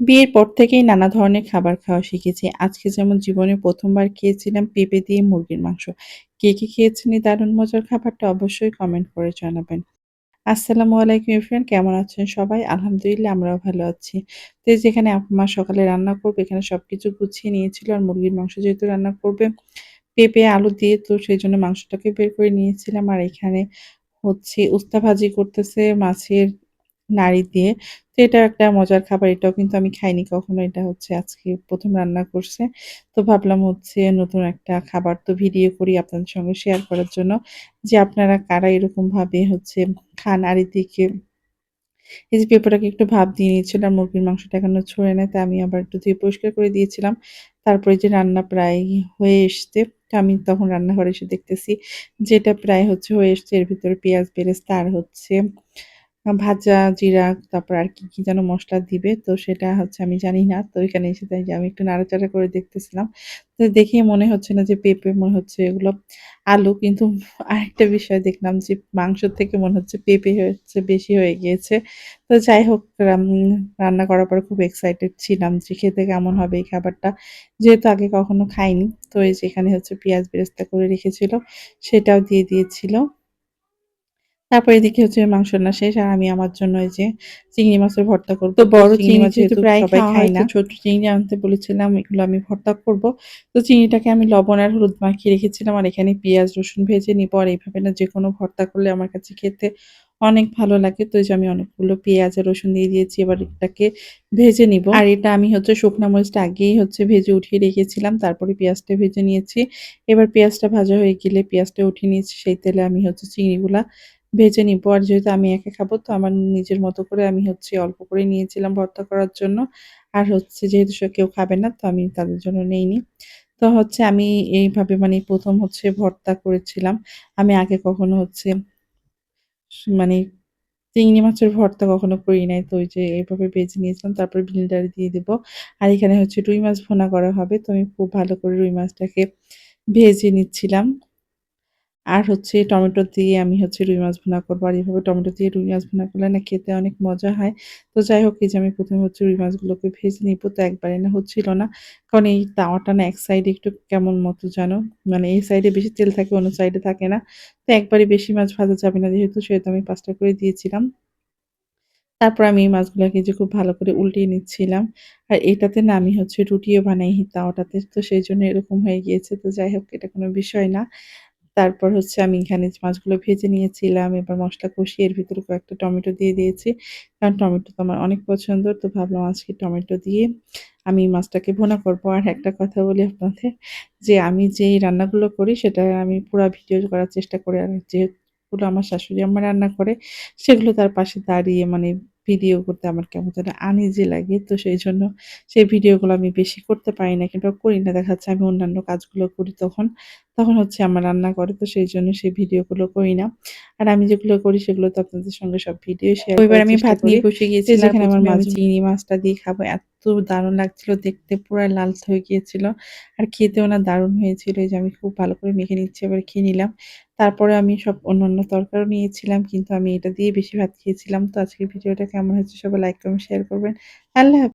বিয়ের পর থেকেই নানা ধরনের খাবার খাওয়া শিখেছি। আজকে যেমন জীবনে প্রথমবার খেয়েছিলাম পেঁপে দিয়ে মুরগির মাংস। কে, কে খেয়েছেন এই দারুণ মজার খাবারটা অবশ্যই কমেন্ট করে জানাবেন। আসসালামু আলাইকুম এভরিওয়ান কেমন আছেন সবাই? আলহামদুলিল্লাহ আমরাও ভালো আছি। তো যেখানে মা সকালে রান্না করবে এখানে সব কিছু গুছিয়ে নিয়েছিল আর মুরগির মাংস যেহেতু রান্না করবে পেঁপে আলু দিয়ে তো সেই জন্য মাংসটাকে বের করে নিয়েছিলাম আর এখানে হচ্ছে উস্তা ভাজি করতেছে মাছের নাড়ি দিয়ে। তো এটা একটা মজার খাবার। এটাও কিন্তু আমি খাইনি কখনো। এটা হচ্ছে আজকে প্রথম রান্না করছে। তো ভাবলাম হচ্ছে নতুন একটা খাবার তো ভিডিও করি আপনাদের সঙ্গে শেয়ার করার জন্য। যে আপনারা কারা এরকমভাবে হচ্ছে খান আর দিকে এই যে পেঁপেটাকে একটু ভাপ দিয়ে নিয়েছিলাম। মুরগির মাংসটা এখনও ছড়ে নেয় তাই আমি আবার একটু ধুয়ে পরিষ্কার করে দিয়েছিলাম। তারপরে যে রান্না প্রায় হয়ে এসছে। আমি তখন রান্নাঘরে এসে দেখতেছি যেটা প্রায় হচ্ছে হয়ে এসছে। এর ভিতরে পেঁয়াজ, বেরেস্তা আর হচ্ছে ভাজা জিরা তারপর আর কি, কি যেন মশলা দিবে। তো সেটা হচ্ছে আমি জানি না। তো এখানে এসে তাই যে আমি একটু নাড়াচাড়া করে দেখতেছিলাম। তো দেখেই মনে হচ্ছে না যে পেঁপে মনে হচ্ছে এগুলো আলু। কিন্তু আরেকটা বিষয় দেখলাম যে মাংসর থেকে মনে হচ্ছে পেঁপে হচ্ছে বেশি হয়ে গিয়েছে। তো যাই হোক রান্না করার পর খুব এক্সাইটেড ছিলাম যে খেতে কেমন হবে এই খাবারটা। যেহেতু আগে কখনো খাইনি। তো এই যে এখানে হচ্ছে পেঁয়াজ বেরেস্তা করে রেখেছিল সেটাও দিয়ে দিয়েছিল। তারপর এদিকে হচ্ছে মাংস না শেষ। আর আমি আমার জন্য এই যে চিংড়ি মাছের ভর্তা করব তো বড় চিংড়ি মাছ যেহেতু প্রায় সবাই খায় না। ছোট চিংড়ি আনতে বলেছিলাম এগুলো আমি ভর্তা করব। তো চিংড়িটাকে আমি লবণ আর হলুদ মাখিয়ে রেখেছিলাম। আর এখানে পেঁয়াজ রসুন ভেজে নিব। আর এইভাবে না যেকোনো ভর্তা করলে আমার কাছে খেতে অনেক ভালো লাগে। তো এই যে আমি অনেকগুলো পেঁয়াজ আর রসুন দিয়ে দিয়েছি। এবার এটাকে ভেজে নিব। আর এটা আমি হচ্ছে শুকনো মরিচটা আগেই হচ্ছে ভেজে উঠিয়ে রেখেছিলাম। তারপরে পেঁয়াজটা ভেজে নিয়েছি। এবার পেঁয়াজটা ভাজা হয়ে গেলে পেঁয়াজটা উঠিয়ে নিয়েছি। সেই তেলে আমি হচ্ছে চিংড়িগুলা ভেজে নিব। আর যেহেতু আমি একা খাব, তো আমার নিজের মতো করে আমি হচ্ছে অল্প করে নিয়েছিলাম ভর্তা করার জন্য। আর হচ্ছে যেহেতু কেউ খাবে না, তো আমি তাদের জন্য নেইনি। তো হচ্ছে আমি এইভাবে মানে প্রথম হচ্ছে ভর্তা করেছিলাম। আমি আগে কখনো হচ্ছে মানে চিংড়ি মাছের ভর্তা কখনো করি নাই। তো ওই যে এইভাবে ভেজে নিয়েছিলাম। তারপর ব্লেন্ডারে দিয়ে দিব। আর এখানে হচ্ছে রুই মাছ ভোনা করা হবে। তো আমি খুব ভালো করে রুই মাছটাকে ভেজে নিচ্ছিলাম। আর হচ্ছে টমেটো দিয়ে আমি হচ্ছে রুই মাছ ভুনা করব। আর এইভাবে টমেটো দিয়ে রুই মাছ ভুনা করলে না খেতে অনেক মজা হয়। তো যাই হোক, এই যে আমি প্রথমে হচ্ছে রুই মাছগুলোকে ভেজে নিব। তো একবারে না হচ্ছিল না। কারণ এই তাওয়াটা না এক সাইডে একটু কেমন মতো যেন মানে এই সাইডে বেশি তেল থাকে, অন্য সাইডে থাকে না। তো একবারে বেশি মাছ ভাজা যাবে না যেহেতু, সেহেতু আমি পাঁচটা করে দিয়েছিলাম। তারপর আমি এই মাছগুলোকে যে খুব ভালো করে উল্টিয়ে নিচ্ছিলাম। আর এটাতে না আমি হচ্ছে রুটিও বানাই তাওয়াটাতে। তো সেই জন্য এরকম হয়ে গিয়েছে। তো যাই হোক, এটা কোনো বিষয় না। তারপর হচ্ছে আমি এখানে মাছগুলো ভেজে নিয়েছিলাম। এবার মশলা কষিয়ে এর ভিতরে কয়েকটা টমেটো দিয়ে দিয়েছি। কারণ টমেটো তো আমার অনেক পছন্দ। তো ভাবলাম আজকে টমেটো দিয়ে আমি মাছটাকে ভুনা করব। আর একটা কথা বলি আপনাদের, যে আমি যেই রান্নাগুলো করি সেটা আমি পুরা ভিডিও করার চেষ্টা করি। আর যেগুলো আমার শাশুড়ি আম্মা রান্না করে, সেগুলো তার পাশে দাঁড়িয়ে মানে ভিডিও করতে আমার কেমন যেন আনিজি লাগে। তো সেই জন্য সেই ভিডিওগুলো আমি বেশি করতে পারি না কিংবা করি না। দেখা যাচ্ছে আমি অন্যান্য কাজগুলো করি তখন। তখন হচ্ছে আমার রান্না করে তো সেই জন্য সেই ভিডিওগুলো করি না। আর আমি যেগুলো করি সেগুলো তো আপনাদের সঙ্গে সব ভিডিও শেয়ার এবার আমি ভাত নিয়ে বসে গিয়েছি যেখানে আমার মাছ চিংড়ি মাছটা দিয়ে খাব। এত দারুণ লাগছিল, দেখতে পুরো লাল হয়ে গিয়েছিল। আর খেতেও না দারুণ হয়েছিল। এই যে আমি খুব ভালো করে মেখে নিচ্ছি, এবার খেয়ে নিলাম। তারপরে আমি সব অন্য অন্য তরকারও নিয়েছিলাম, কিন্তু আমি এটা দিয়ে বেশি ভাত খেয়েছিলাম। তো আজকের ভিডিওটা কেমন হয়েছে সবাই লাইক কমেন্ট শেয়ার করবেন। আল্লাহ।